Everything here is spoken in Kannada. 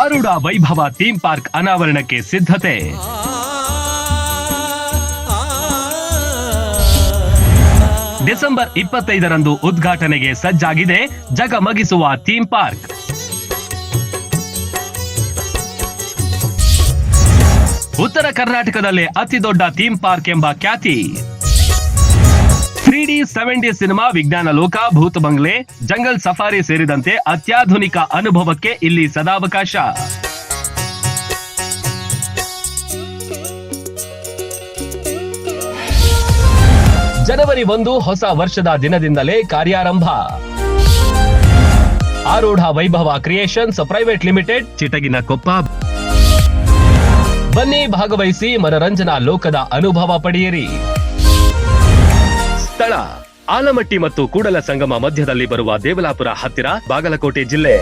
ಆರೂಢ ವೈಭವ ಥೀಮ್ ಪಾರ್ಕ್ ಅನಾವರಣಕ್ಕೆ ಸಿದ್ಧತೆ. ಡಿಸೆಂಬರ್ ಇಪ್ಪತ್ತೈದರಂದು ಉದ್ಘಾಟನೆಗೆ ಸಜ್ಜಾಗಿದೆ ಜಗಮಗಿಸುವ ಥೀಮ್ ಪಾರ್ಕ್. ಉತ್ತರ ಕರ್ನಾಟಕದಲ್ಲೇ ಅತಿ ದೊಡ್ಡ ಥೀಮ್ ಪಾರ್ಕ್ ಎಂಬ ಖ್ಯಾತಿ. ತ್ರೀ ಡಿ ಸೆವೆಂಟಿ ಸಿನಿಮಾ ವಿಜ್ಞಾನ ಲೋಕ, ಭೂತ ಬಂಗ್ಲೆ, ಜಂಗಲ್ ಸಫಾರಿ ಸೇರಿದಂತೆ ಅತ್ಯಾಧುನಿಕ ಅನುಭವಕ್ಕೆ ಇಲ್ಲಿ ಸದಾವಕಾಶ. ಜನವರಿ ಒಂದು ಹೊಸ ವರ್ಷದ ದಿನದಿಂದಲೇ ಕಾರ್ಯಾರಂಭ. Arudha Vaibhava creations private limited, Chitaginakoppa. ಬನ್ನಿ ಭಾಗವಹಿಸಿ ಮನರಂಜನಾ ಲೋಕದ ಅನುಭವ ಪಡೆಯಿರಿ. ಸ್ಥಳ. ಆಲಮಟ್ಟಿ ಮತ್ತು ಕೂಡಲ ಸಂಗಮ ಮಧ್ಯದಲ್ಲಿ ಬರುವ ದೇವಲಾಪುರ ಹತ್ತಿರ ಬಾಗಲಕೋಟೆ ಜಿಲ್ಲೆ.